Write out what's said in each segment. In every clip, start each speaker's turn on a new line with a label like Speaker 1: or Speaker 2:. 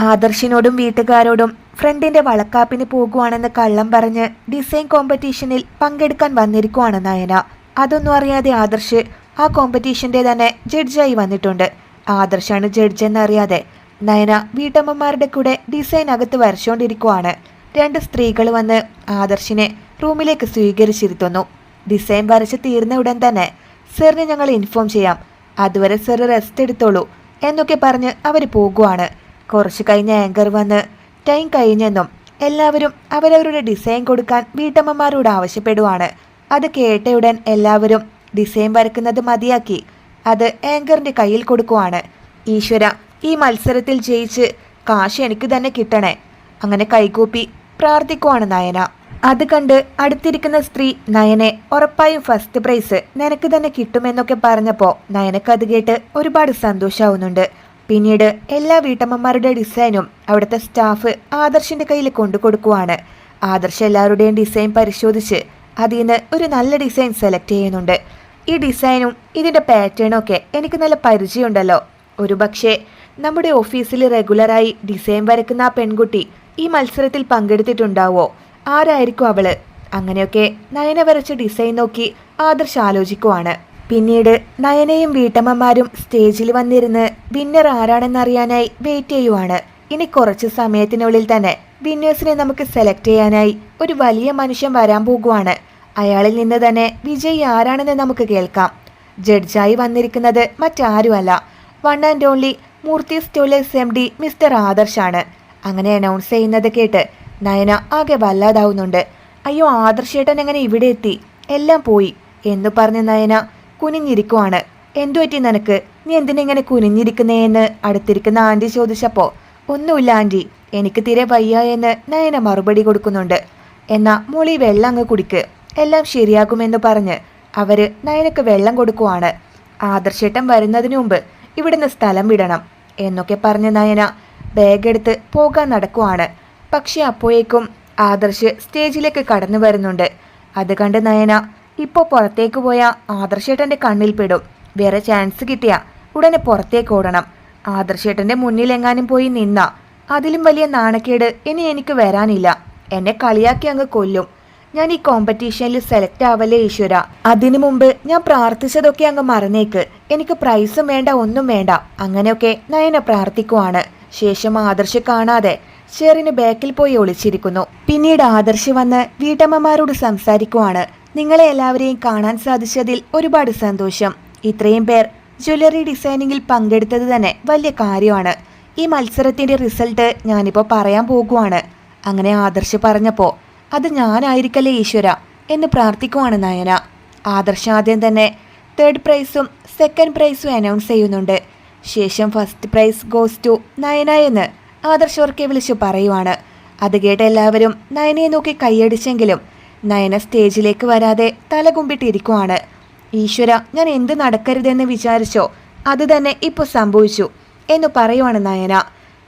Speaker 1: ആദർശിനോടും വീട്ടുകാരോടും ഫ്രണ്ടിന്റെ വളക്കാപ്പിന് പോകുവാണെന്ന് കള്ളം പറഞ്ഞ് ഡിസൈൻ കോമ്പറ്റീഷനിൽ പങ്കെടുക്കാൻ വന്നിരിക്കുവാണ് നയന. അതൊന്നും അറിയാതെ ആദർശ് ആ കോമ്പറ്റീഷന്റെ തന്നെ ജഡ്ജായി വന്നിട്ടുണ്ട്. ആദർശാണ് ജഡ്ജ് എന്നറിയാതെ നയന വീട്ടമ്മമാരുടെ കൂടെ ഡിസൈൻ അകത്ത് വരച്ചുകൊണ്ടിരിക്കുവാണ് രണ്ട് സ്ത്രീകൾ വന്ന് ആദർശിനെ റൂമിലേക്ക് സ്വീകരിച്ചിരുത്തുന്നു. ഡിസൈൻ വരച്ച് തീർന്ന ഉടൻ തന്നെ സാറിനെ ഞങ്ങൾ ഇൻഫോം ചെയ്യാം. അതുവരെ സാർ റെസ്റ്റ് എടുത്തോളൂ എന്നൊക്കെ പറഞ്ഞ് അവർ പോകുവാണ്. കുറച്ച് കഴിഞ്ഞ് ആങ്കർ വന്ന് ടൈം കഴിഞ്ഞെന്നും എല്ലാവരും അവരവരുടെ ഡിസൈൻ കൊടുക്കാൻ വീട്ടമ്മമാരോട് ആവശ്യപ്പെടുവാണ്. അത് കേട്ടയുടൻ എല്ലാവരും ഡിസൈൻ വരക്കുന്നത് മതിയാക്കി. അത് ആങ്കറിന്റെ കയ്യിൽ കൊടുക്കുവാണ്. ഈശ്വര ഈ മത്സരത്തിൽ ജയിച്ച് കാശ് എനിക്ക് തന്നെ കിട്ടണേ. അങ്ങനെ കൈകൂപ്പി പ്രാർത്ഥിക്കുവാണ് നയന. അത് കണ്ട് അടുത്തിരിക്കുന്ന സ്ത്രീ നയനെ ഉറപ്പായും ഫസ്റ്റ് പ്രൈസ് നിനക്ക് തന്നെ കിട്ടുമെന്നൊക്കെ പറഞ്ഞപ്പോൾ നയനക്ക് അത് കേട്ട് ഒരുപാട് സന്തോഷാവുന്നുണ്ട്. പിന്നീട് എല്ലാ വീട്ടമ്മമാരുടെ ഡിസൈനും അവിടുത്തെ സ്റ്റാഫ് ആദർശിന്റെ കയ്യിൽ കൊണ്ടു കൊടുക്കുവാണ്. ആദർശ് എല്ലാവരുടെയും ഡിസൈൻ പരിശോധിച്ച് അതിൽ നിന്ന് ഒരു നല്ല ഡിസൈൻ സെലക്ട് ചെയ്യുന്നുണ്ട്. ഈ ഡിസൈനും ഇതിന്റെ പാറ്റേണും ഒക്കെ എനിക്ക് നല്ല പരിചയമുണ്ടല്ലോ. ഒരു പക്ഷേ നമ്മുടെ ഓഫീസിൽ റെഗുലറായി ഡിസൈൻ വരക്കുന്ന ആ പെൺകുട്ടി ഈ മത്സരത്തിൽ പങ്കെടുത്തിട്ടുണ്ടാവോ? ആരായിരിക്കും അവൾ? അങ്ങനെയൊക്കെ നയന വരച്ച ഡിസൈൻ നോക്കി ആദർശ് ആലോചിക്കുവാണ്. പിന്നീട് നയനയും വീട്ടമ്മമാരും സ്റ്റേജിൽ വന്നിരുന്ന് വിന്നർ ആരാണെന്നറിയാനായി വെയിറ്റ് ചെയ്യുവാണ്. ഇനി കുറച്ച് സമയത്തിനുള്ളിൽ തന്നെ വിന്നേഴ്സിനെ നമുക്ക് സെലക്ട് ചെയ്യാനായി ഒരു വലിയ മനുഷ്യൻ വരാൻ പോകുവാണ്. അയാളിൽ നിന്ന് തന്നെ വിജയി ആരാണെന്ന് നമുക്ക് കേൾക്കാം. ജഡ്ജായി വന്നിരിക്കുന്നത് മറ്റാരുമല്ല. വൺ ആൻഡ് ഓൺലി മൂർത്തി സ്റ്റോലേഴ്സ് എം ഡി മിസ്റ്റർ ആദർശാണ് അങ്ങനെ അനൗൺസ് ചെയ്യുന്നത് കേട്ട് നയന ആകെ വല്ലാതാവുന്നുണ്ട്. അയ്യോ ആദർശേട്ടൻ എങ്ങനെ ഇവിടെ എത്തി? എല്ലാം പോയി എന്ന് പറഞ്ഞ് നയന കുനിഞ്ഞിരിക്കുവാണ്. എന്തു പറ്റി നിനക്ക്? നീ എന്തിനെങ്ങനെ കുനിഞ്ഞിരിക്കുന്നേ എന്ന് അടുത്തിരിക്കുന്ന ആന്റി ചോദിച്ചപ്പോൾ ഒന്നുമില്ല ആന്റി എനിക്ക് തീരെ വയ്യ എന്ന് നയന മറുപടി കൊടുക്കുന്നുണ്ട്. എന്നാ മോളി വെള്ളം അങ്ങ് കുടിക്ക്. എല്ലാം ശരിയാകുമെന്ന് പറഞ്ഞ് അവർ നയനക്ക് വെള്ളം കൊടുക്കുവാണ്. ആദർശേട്ടൻ വരുന്നതിന് മുമ്പ് ഇവിടുന്ന് സ്ഥലം വിടണം എന്നൊക്കെ പറഞ്ഞ് നയന ബാഗ് എടുത്ത് പോകാൻ നടക്കുവാണ്. പക്ഷെ അപ്പോഴേക്കും ആദർശ് സ്റ്റേജിലേക്ക് കടന്നു വരുന്നുണ്ട്. അത് കണ്ട് നയന ഇപ്പോൾ പുറത്തേക്ക് പോയ ആദർശേട്ടന്റെ കണ്ണിൽ പെടും വേറെ ചാൻസ് കിട്ടിയ ഉടനെ പുറത്തേക്ക് ഓടണം. ആദർശേട്ടന്റെ മുന്നിലെങ്ങാനും പോയി നിന്ന അതിലും വലിയ നാണക്കേട് ഇനി എനിക്ക് വരാനില്ല. എന്നെ കളിയാക്കി അങ്ങ് കൊല്ലും. ഞാൻ ഈ കോമ്പറ്റീഷനിൽ സെലക്ട് ആവല്ലേ ഈശ്വര? അതിനു മുമ്പ് ഞാൻ പ്രാർത്ഥിച്ചതൊക്കെ അങ്ങ് മറന്നേക്ക്. എനിക്ക് പ്രൈസും വേണ്ട ഒന്നും വേണ്ട. അങ്ങനെയൊക്കെ നയന പ്രാർത്ഥിക്കുവാണ്. ശേഷം ആദർശ് കാണാതെ ഷെറിന് ബാക്കിൽ പോയി ഒളിച്ചിരിക്കുന്നു. പിന്നീട് ആദർശ് വന്ന് വീട്ടമ്മമാരോട് സംസാരിക്കുവാണ്. നിങ്ങളെ എല്ലാവരെയും കാണാൻ സാധിച്ചതിൽ ഒരുപാട് സന്തോഷം. ഇത്രയും പേർ ജ്വല്ലറി ഡിസൈനിങ്ങിൽ പങ്കെടുത്തത് തന്നെ വലിയ കാര്യമാണ്. ഈ മത്സരത്തിന്റെ റിസൾട്ട് ഞാനിപ്പോൾ പറയാൻ പോകുവാണ്. അങ്ങനെ ആദർശ് പറഞ്ഞപ്പോൾ അത് ഞാനായിരിക്കല്ലേ ഈശ്വര? എന്ന് പ്രാർത്ഥിക്കുവാണ് നയന. ആദർശ് ആദ്യം തന്നെ തേർഡ് പ്രൈസും സെക്കൻഡ് പ്രൈസും അനൗൺസ് ചെയ്യുന്നുണ്ട്. ശേഷം first prize goes to Nayana എന്ന് ആദർശ് ഓർക്കെ വിളിച്ചു പറയുവാണ്. അത് കേട്ട് എല്ലാവരും നയനയെ നോക്കി കൈയടിച്ചെങ്കിലും നയന സ്റ്റേജിലേക്ക് വരാതെ തലകുമ്പിട്ടിരിക്കുവാണ്. ഈശ്വര ഞാൻ എന്ത് നടക്കരുതെന്ന് വിചാരിച്ചോ? അത് തന്നെ ഇപ്പോൾ സംഭവിച്ചു എന്ന് പറയുവാണ് നയന.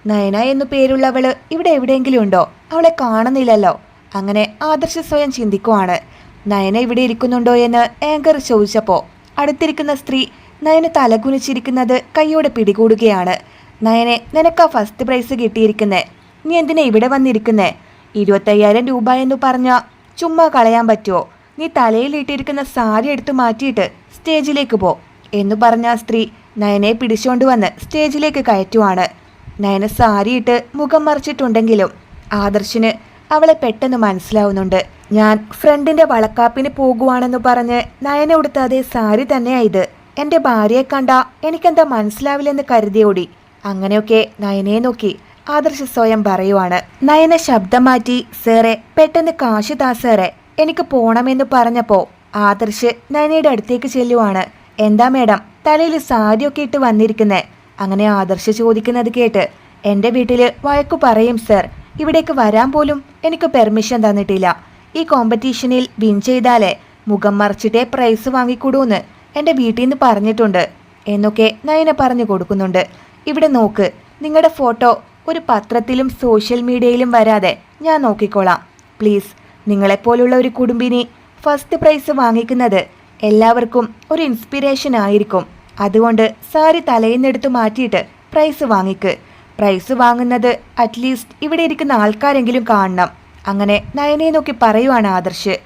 Speaker 1: നയന എന്നു പേരുള്ളവൾ ഇവിടെ എവിടെയെങ്കിലും ഉണ്ടോ? അവളെ കാണുന്നില്ലല്ലോ. അങ്ങനെ ആദർശ സ്വയം ചിന്തിക്കുവാണ്. നയന ഇവിടെ ഇരിക്കുന്നുണ്ടോ എന്ന് ആങ്കർ ചോദിച്ചപ്പോൾ അടുത്തിരിക്കുന്ന സ്ത്രീ നയന തലകുനിച്ചിരിക്കുന്നത് കൈയോടെ പിടികൂടുകയാണ്. നയനെ നിനക്കാ ഫസ്റ്റ് പ്രൈസ് കിട്ടിയിരിക്കുന്നേ. നീ എന്തിനാ ഇവിടെ വന്നിരിക്കുന്നേ? ഇരുപത്തയ്യായിരം രൂപ എന്ന് പറഞ്ഞ ചുമ്മാ കളയാൻ പറ്റുമോ നീ തലയിലിട്ടിരിക്കുന്ന സാരി എടുത്തു മാറ്റിയിട്ട് സ്റ്റേജിലേക്ക് പോ. എന്ന് പറഞ്ഞ ആ സ്ത്രീ നയനെ പിടിച്ചുകൊണ്ട് വന്ന് സ്റ്റേജിലേക്ക് കയറ്റുവാണ്. നയന സാരിയിട്ട് മുഖം മറിച്ചിട്ടുണ്ടെങ്കിലും ആദർശിന് അവളെ പെട്ടെന്ന് മനസ്സിലാവുന്നുണ്ട്. ഞാൻ ഫ്രണ്ടിന്റെ വളക്കാപ്പിന് പോകുവാണെന്ന് പറഞ്ഞ് നയന ഉടുത്ത അതേ സാരി തന്നെയാ ഇത്. എന്റെ ഭാര്യയെ കണ്ട എനിക്കെന്താ മനസ്സിലാവില്ലെന്ന് കരുതിയോടി? അങ്ങനെയൊക്കെ നയനയെ നോക്കി. ആദർശ് സ്വയം പറയുവാണ്. നയന ശബ്ദം മാറ്റി സാറേ പെട്ടെന്ന് കാശ് താ സാറേ. എനിക്ക് പോണമെന്ന് പറഞ്ഞപ്പോ ആദർശ് നയനയുടെ അടുത്തേക്ക് ചെല്ലുവാണ്. എന്താ മേഡം തലയിൽ സാരിയൊക്കെ ഇട്ട് വന്നിരിക്കുന്നേ? അങ്ങനെ ആദർശ് ചോദിക്കുന്നത് കേട്ട് എന്റെ വീട്ടിൽ വഴക്കു പറയും സർ. ഇവിടേക്ക് വരാൻ പോലും എനിക്ക് പെർമിഷൻ തന്നിട്ടില്ല. ഈ കോമ്പറ്റീഷനിൽ വിൻ ചെയ്താലേ മുഖം മറിച്ചിട്ടേ പ്രൈസ് വാങ്ങിക്കൂടൂന്ന് എന്റെ വീട്ടിൽ നിന്ന് പറഞ്ഞിട്ടുണ്ട് എന്നൊക്കെ നയന പറഞ്ഞു കൊടുക്കുന്നുണ്ട്. ഇവിടെ നോക്ക് നിങ്ങളുടെ ഫോട്ടോ ഒരു പത്രത്തിലും സോഷ്യൽ മീഡിയയിലും വരാതെ ഞാൻ നോക്കിക്കോളാം. പ്ലീസ് നിങ്ങളെപ്പോലുള്ള ഒരു കുടുംബിനി ഫസ്റ്റ് പ്രൈസ് വാങ്ങിക്കുന്നത് എല്ലാവർക്കും ഒരു ഇൻസ്പിറേഷൻ ആയിരിക്കും. അതുകൊണ്ട് സാരി തലയിന്നെടുത്ത് മാറ്റിയിട്ട് പ്രൈസ് വാങ്ങിക്ക്. പ്രൈസ് വാങ്ങുന്നത് അറ്റ്ലീസ്റ്റ് ഇവിടെ ഇരിക്കുന്ന ആൾക്കാരെങ്കിലും കാണണം. അങ്ങനെ നയനെ നോക്കി പറയുവാണ് ആദർശ്.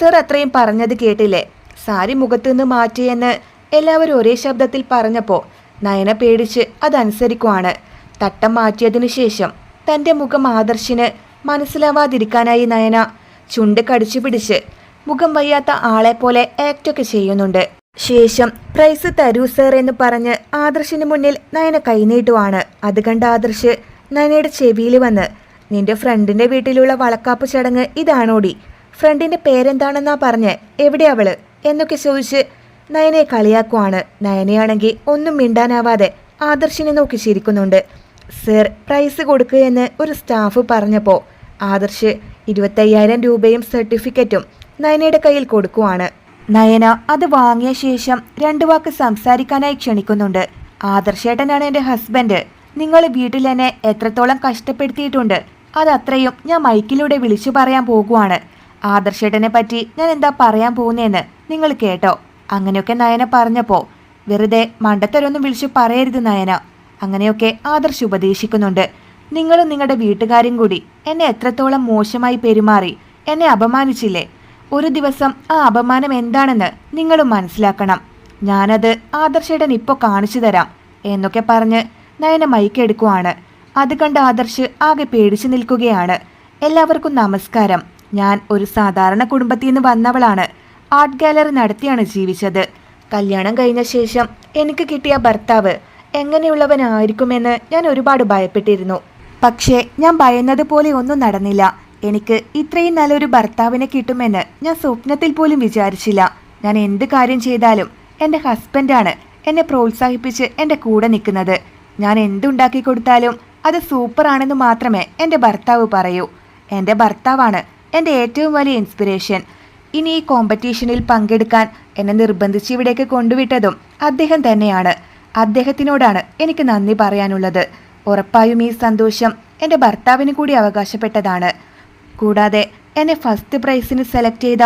Speaker 1: സർ അത്രയും പറഞ്ഞത് കേട്ടില്ലേ? സാരി മുഖത്തുനിന്ന് മാറ്റിയെന്ന് എല്ലാവരും ഒരേ ശബ്ദത്തിൽ പറഞ്ഞപ്പോൾ നയന പേടിച്ച് അതനുസരിക്കുവാണ്. തട്ടം മാറ്റിയതിനു ശേഷം തന്റെ മുഖം ആദർശിന് മനസ്സിലാവാതിരിക്കാനായി നയന ചുണ്ട് കടിച്ചു പിടിച്ച് മുഖം വയ്യാത്ത ആളെ പോലെ ആക്റ്റൊക്കെ ചെയ്യുന്നുണ്ട്. ശേഷം പ്രൈസ് തരൂ സർ എന്ന് പറഞ്ഞ് ആദർശിന് മുന്നിൽ നയന കൈനീട്ടുവാണ് അത് കണ്ട ആദർശ് നയനയുടെ ചെവിയിൽ വന്ന് നിന്റെ ഫ്രണ്ടിന്റെ വീട്ടിലുള്ള വളക്കാപ്പ് ചടങ്ങ് ഇതാണോടി? ഫ്രണ്ടിന്റെ പേരെന്താണെന്നാ പറഞ്ഞ് എവിടെ അവൾ? എന്നൊക്കെ ചോദിച്ച് നയനയെ കളിയാക്കുവാണ്. നയനയാണെങ്കിൽ ഒന്നും മിണ്ടാനാവാതെ ആദർശിനെ നോക്കി ചിരിക്കുന്നുണ്ട്. സർ പ്രൈസ് കൊടുക്കുക എന്ന് ഒരു സ്റ്റാഫ് പറഞ്ഞപ്പോൾ ആദർശ് ഇരുപത്തയ്യായിരം രൂപയും സർട്ടിഫിക്കറ്റും നയനയുടെ കയ്യിൽ കൊടുക്കുവാണ്. നയന അത് വാങ്ങിയ ശേഷം രണ്ടു വാക്ക് സംസാരിക്കാനായി ക്ഷണിക്കുന്നുണ്ട്. ആദർശേട്ടനാണ് എന്റെ ഹസ്ബൻഡ് നിങ്ങൾ വീട്ടിൽ എന്നെ എത്രത്തോളം കഷ്ടപ്പെടുത്തിയിട്ടുണ്ട് അതത്രയും ഞാൻ മൈക്കിലൂടെ വിളിച്ചു പറയാൻ പോകുവാണ്. ആദർശേട്ടനെ പറ്റി ഞാൻ എന്താ പറയാൻ പോകുന്നതെന്ന് നിങ്ങൾ കേട്ടോ. അങ്ങനെയൊക്കെ നയന പറഞ്ഞപ്പോൾ വെറുതെ മണ്ടത്തരൊന്നും വിളിച്ചു പറയരുത് നയന. അങ്ങനെയൊക്കെ ആദർശ് ഉപദേശിക്കുന്നുണ്ട്. നിങ്ങളും നിങ്ങളുടെ വീട്ടുകാരും കൂടി എന്നെ എത്രത്തോളം മോശമായി പെരുമാറി എന്നെ അപമാനിച്ചില്ലേ? ഒരു ദിവസം ആ അപമാനം എന്താണെന്ന് നിങ്ങളും മനസ്സിലാക്കണം. ഞാനത് ആദർശയുടെ ഇപ്പോൾ കാണിച്ചു തരാം എന്നൊക്കെ പറഞ്ഞ് നയന മൈക്കെടുക്കുവാണ് അത് കണ്ട് ആദർശ് ആകെ പേടിച്ചു നിൽക്കുകയാണ്. എല്ലാവർക്കും നമസ്കാരം. ഞാൻ ഒരു സാധാരണ കുടുംബത്തിൽ നിന്ന് വന്നവളാണ്. ആർട്ട് ഗാലറി നടത്തിയാണ് ജീവിച്ചത്. കല്യാണം കഴിഞ്ഞ ശേഷം എനിക്ക് കിട്ടിയ ഭർത്താവ് എങ്ങനെയുള്ളവനായിരിക്കുമെന്ന് ഞാൻ ഒരുപാട് ഭയപ്പെട്ടിരുന്നു. പക്ഷേ ഞാൻ ഭയന്നത് പോലെ ഒന്നും നടന്നില്ല. എനിക്ക് ഇത്രയും നല്ലൊരു ഭർത്താവിനെ കിട്ടുമെന്ന് ഞാൻ സ്വപ്നത്തിൽ പോലും വിചാരിച്ചില്ല. ഞാൻ എന്ത് കാര്യം ചെയ്താലും എന്റെ ഹസ്ബൻഡാണ് എന്നെ പ്രോത്സാഹിപ്പിച്ച് എന്റെ കൂടെ നിൽക്കുന്നത്. ഞാൻ എന്തുണ്ടാക്കി കൊടുത്താലും അത് സൂപ്പറാണെന്ന് മാത്രമേ എന്റെ ഭർത്താവ് പറയൂ. എന്റെ ഭർത്താവാണ് എന്റെ ഏറ്റവും വലിയ ഇൻസ്പിറേഷൻ. ഇനി ഈ കോമ്പറ്റീഷനിൽ പങ്കെടുക്കാൻ എന്നെ നിർബന്ധിച്ച് ഇവിടേക്ക് കൊണ്ടുവിട്ടതും അദ്ദേഹം തന്നെയാണ്. അദ്ദേഹത്തിനോടാണ് എനിക്ക് നന്ദി പറയാനുള്ളത്. ഉറപ്പായും ഈ സന്തോഷം എന്റെ ഭർത്താവിന് കൂടി അവകാശപ്പെട്ടതാണ്. കൂടാതെ എന്നെ ഫസ്റ്റ് പ്രൈസിന് സെലക്ട് ചെയ്ത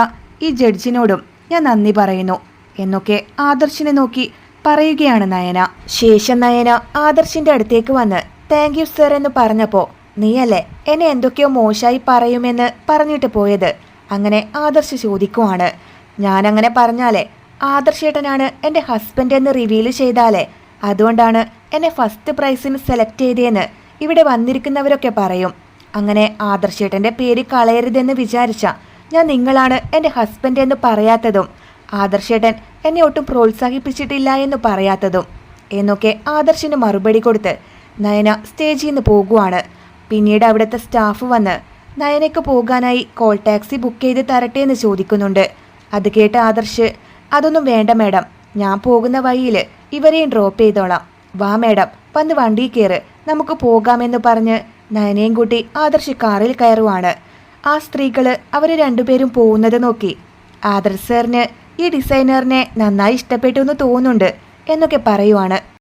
Speaker 1: ഈ ജഡ്ജിനോടും ഞാൻ നന്ദി പറയുന്നു. എന്നൊക്കെ ആദർശിനെ നോക്കി പറയുകയാണ് നയന. ശേഷം നയന ആദർശിന്റെ അടുത്തേക്ക് വന്ന് താങ്ക് യു സർ എന്ന് പറഞ്ഞപ്പോൾ നീയല്ലേ എന്നെ എന്തൊക്കെയോ മോശമായി പറയുമെന്ന് പറഞ്ഞിട്ട് പോയത്? അങ്ങനെ ആദർശ് ചോദിക്കുവാണ്. ഞാനങ്ങനെ പറഞ്ഞാലേ ആദർശേട്ടനാണ് എന്റെ ഹസ്ബൻഡ് എന്ന് റിവീൽ ചെയ്താലേ. അതുകൊണ്ടാണ് എന്നെ ഫസ്റ്റ് പ്രൈസിന് സെലക്ട് ചെയ്തതെന്ന് ഇവിടെ വന്നിരിക്കുന്നവരൊക്കെ പറയും. അങ്ങനെ ആദർശേട്ടന്റെ പേര് കളയരുതെന്ന് വിചാരിച്ച ഞാൻ നിങ്ങളാണ് എന്റെ ഹസ്ബൻഡ് എന്ന് പറയാത്തതും ആദർശേട്ടൻ എന്നെ ഒട്ടും പ്രോത്സാഹിപ്പിച്ചിട്ടില്ല എന്ന് പറയാത്തതും എന്നൊക്കെ ആദർശിന് മറുപടി കൊടുത്ത് നയന സ്റ്റേജിൽ നിന്ന് പോകുവാണ്. പിന്നീട് അവിടുത്തെ സ്റ്റാഫ് വന്ന് നയനയ്ക്ക് പോകാനായി കോൾ ടാക്സി ബുക്ക് ചെയ്ത് തരട്ടെ എന്ന് ചോദിക്കുന്നുണ്ട്. അത് കേട്ട് ആദർശ് അതൊന്നും വേണ്ട മേഡം. ഞാൻ പോകുന്ന വഴിയിൽ ഇവരെയും ഡ്രോപ്പ് ചെയ്തോളാം. വാ മേഡം. വന്ന് വണ്ടി കയറ് നമുക്ക് പോകാമെന്ന് പറഞ്ഞ് നയനയും കൂട്ടി ആദർശ് കാറിൽ കയറുവാണ്. ആ സ്ത്രീകൾ അവർ രണ്ടുപേരും പോകുന്നത് നോക്കി. ആദർശ് സാറിന് ഈ ഡിസൈനറിനെ നന്നായി ഇഷ്ടപ്പെട്ടു എന്ന് തോന്നുന്നുണ്ട് എന്നൊക്കെ പറയുവാണ്.